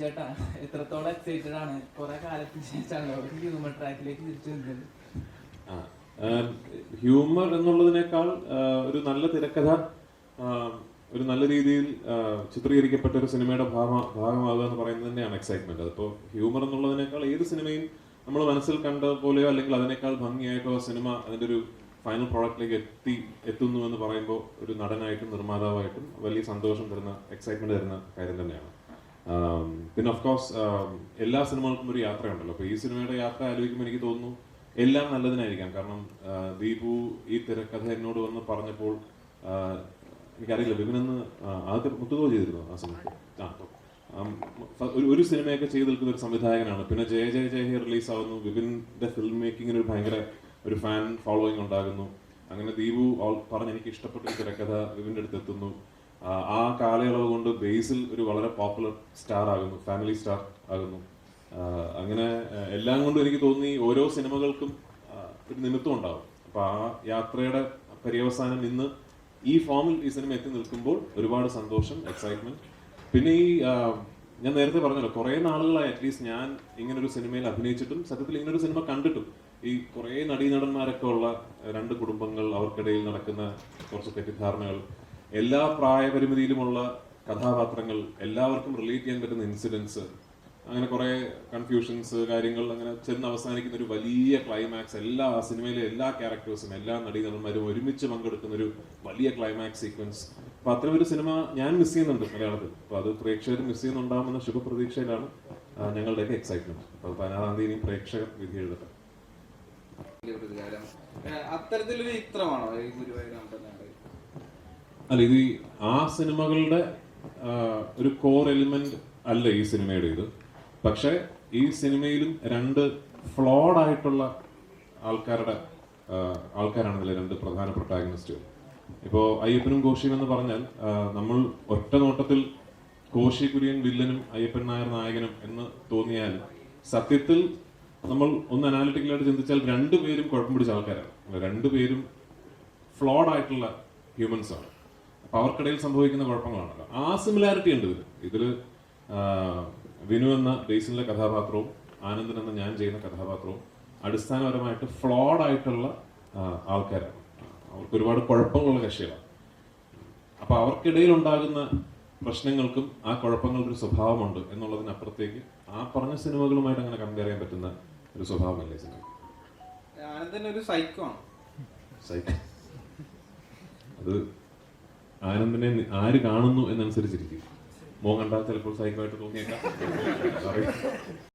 ചേട്ടാ എത്രത്തോളം എക്സൈറ്റഡ് ആണ്. കുറെ കാലത്തിന് ശേഷമാണ് ഹ്യൂമൻ ട്രാക്കിലേക്ക് തിരിച്ചു വരുന്നത് ഹ്യൂമർ എന്നുള്ളതിനേക്കാൾ ഒരു നല്ല തിരക്കഥ ഒരു നല്ല രീതിയിൽ ചിത്രീകരിക്കപ്പെട്ട ഒരു സിനിമയുടെ ഭാഗ ഭാഗമാകുക എന്ന് പറയുന്നത് തന്നെയാണ് എക്സൈറ്റ്മെന്റ് അതിപ്പോൾ ഹ്യൂമർ എന്നുള്ളതിനേക്കാൾ ഏത് സിനിമയും നമ്മൾ മനസ്സിൽ കണ്ട പോലെയോ അല്ലെങ്കിൽ അതിനേക്കാൾ ഭംഗിയായിട്ടോ സിനിമ അതിന്റെ ഒരു ഫൈനൽ പ്രോഡക്റ്റിലേക്ക് എത്തി എത്തുന്നു എന്ന് പറയുമ്പോൾ ഒരു നടനായിട്ടും നിർമ്മാതാവായിട്ടും വലിയ സന്തോഷം തരുന്ന എക്സൈറ്റ്മെന്റ് തരുന്ന കാര്യം തന്നെയാണ്. പിന്നെ ഓഫ് കോഴ്സ് എല്ലാ സിനിമകൾക്കും ഒരു യാത്രയുണ്ടല്ലോ. അപ്പൊ ഈ സിനിമയുടെ യാത്ര ആലോചിക്കുമ്പോൾ എനിക്ക് തോന്നുന്നു എല്ലാം നല്ലതിനായിരിക്കാം. കാരണം ദീപു ഈ തിരക്കഥ എന്നോട് വന്ന് പറഞ്ഞപ്പോൾ എനിക്കറിയില്ല ബിബിനെന്ന് ആദ്യത്തെ മുത്തുകോ ചെയ്തിരുന്നു ആ സമയത്ത് ആ ഒരു- സിനിമയൊക്കെ ചെയ്തു നിൽക്കുന്ന ഒരു സംവിധായകനാണ്. പിന്നെ ജയ ജയ ജയ ഹി റിലീസ് ആവുന്നു ബിബിന്റെ ഫിലിം മേക്കിങ്ങിന് ഒരു ഭയങ്കര ഒരു ഫാൻ ഫോളോയിങ് ഉണ്ടാകുന്നു. അങ്ങനെ ദീപു പറഞ്ഞ് എനിക്ക് ഇഷ്ടപ്പെട്ട തിരക്കഥ ബിപിന്റെ അടുത്ത് എത്തുന്നു. ആ, കാലയളവ് കൊണ്ട് ബേസിൽ ഒരു വളരെ പോപ്പുലർ സ്റ്റാർ ആകുന്നു ഫാമിലി സ്റ്റാർ ആകുന്നു. അങ്ങനെ എല്ലാം കൊണ്ടും എനിക്ക് തോന്നി ഓരോ സിനിമകൾക്കും ഒരു നിമിത്തം ഉണ്ടാവും. അപ്പൊ ആ യാത്രയുടെ പര്യവസാനം ഇന്ന് ഈ ഫോമിൽ ഈ സിനിമ എത്തി നിൽക്കുമ്പോൾ ഒരുപാട് സന്തോഷം എക്സൈറ്റ്മെന്റ് പിന്നെ ഈ ഞാൻ നേരത്തെ പറഞ്ഞല്ലോ കുറെ നാളുകളായി അറ്റ്ലീസ്റ്റ് ഞാൻ ഇങ്ങനെ ഒരു സിനിമയിൽ അഭിനയിച്ചിട്ടും സത്യത്തിൽ ഇങ്ങനെ ഒരു സിനിമ കണ്ടിട്ടും. ഈ കുറെ നടീനടന്മാരൊക്കെ ഉള്ള രണ്ട് കുടുംബങ്ങൾ അവർക്കിടയിൽ നടക്കുന്ന കുറച്ച് തെറ്റിദ്ധാരണകൾ എല്ലാ പ്രായപരിമിതിയിലുമുള്ള കഥാപാത്രങ്ങൾ എല്ലാവർക്കും റിലേറ്റ് ചെയ്യാൻ പറ്റുന്ന ഇൻസിഡൻസ് അങ്ങനെ കുറെ കൺഫ്യൂഷൻസ് കാര്യങ്ങൾ അങ്ങനെ ചെന്ന് അവസാനിക്കുന്ന ഒരു വലിയ ക്ലൈമാക്സ് എല്ലാ ആ സിനിമയിലെ എല്ലാ ക്യാരക്ടേഴ്സും എല്ലാ നടീനടന്മാരും ഒരുമിച്ച് പങ്കെടുക്കുന്ന ഒരു വലിയ ക്ലൈമാക്സ് സീക്വൻസ് അപ്പൊ അത്തരം ഒരു സിനിമ ഞാൻ മിസ് ചെയ്യുന്നുണ്ട് മലയാളത്തിൽ. അപ്പൊ അത് പ്രേക്ഷകർ മിസ് ചെയ്യുന്നുണ്ടാകുമെന്ന ശുഭപ്രതീക്ഷയിലാണ് ഞങ്ങളുടെ ഞങ്ങളുടെയൊക്കെ എക്സൈറ്റ്മെന്റ് അപ്പൊ പതിനാറാം തീയതി പ്രേക്ഷകർ വിധി എഴുതട്ടെ. അത്തരത്തിലൊരു ചിത്രമാണോ ഗുരുവായൂർ അല്ല ഇത് ആ സിനിമകളുടെ ഒരു കോർ എലിമെന്റ് അല്ല ഈ സിനിമയുടെ ഇത്. പക്ഷെ ഈ സിനിമയിലും രണ്ട് ഫ്ലോഡ് ആയിട്ടുള്ള ആൾക്കാരുടെ ആൾക്കാരാണ് ഇതിലെ രണ്ട് പ്രധാന പ്രൊട്ടാഗനിസ്റ്റുകൾ ഇപ്പോ അയ്യപ്പനും കോശിയും എന്ന് പറഞ്ഞാൽ നമ്മൾ ഒറ്റ നോട്ടത്തിൽ കോശി കുര്യൻ വില്ലനും അയ്യപ്പൻ നായർ നായകനും എന്ന് തോന്നിയാൽ സത്യത്തിൽ നമ്മൾ ഒന്ന് അനാലിറ്റിക്കലായിട്ട് ചിന്തിച്ചാൽ രണ്ടുപേരും കുഴപ്പം പിടിച്ച ആൾക്കാരാണ്. രണ്ടുപേരും ഫ്ലോഡ് ആയിട്ടുള്ള ഹ്യൂമൻസ് ആണ്. അവർക്കിടയിൽ സംഭവിക്കുന്ന കുഴപ്പങ്ങളാണല്ലോ. ആ സിമിലാരിറ്റി ഉണ്ട് ഇതിൽ ഇതിൽ വിനു എന്ന ബേസിനിലെ കഥാപാത്രവും ആനന്ദൻ എന്ന ഞാൻ ചെയ്യുന്ന കഥാപാത്രവും അടിസ്ഥാനപരമായിട്ട് ഫ്ലോഡ് ആയിട്ടുള്ള ആൾക്കാരാണ്. അവർക്ക് ഒരുപാട് കുഴപ്പങ്ങളുള്ള കക്ഷികളാണ്. അപ്പൊ അവർക്കിടയിൽ ഉണ്ടാകുന്ന പ്രശ്നങ്ങൾക്കും ആ കുഴപ്പങ്ങൾക്കൊരു സ്വഭാവമുണ്ട് എന്നുള്ളതിനപ്പുറത്തേക്ക് ആ പറഞ്ഞ സിനിമകളുമായിട്ട് അങ്ങനെ കമ്പയർ ചെയ്യാൻ പറ്റുന്ന ഒരു സ്വഭാവമല്ലേ സിനിമ ആനന്ദൻ ഒരു സൈക്കോ ആണ്. സൈക്കോ അത് ആനന്ദിനെ ആര് കാണുന്നു എന്നനുസരിച്ചിരിക്കും മോഹൻ കണ്ടാൽ ചിലപ്പോൾ സൈക്കോ ആയിട്ട് തോന്നിയേക്കാം.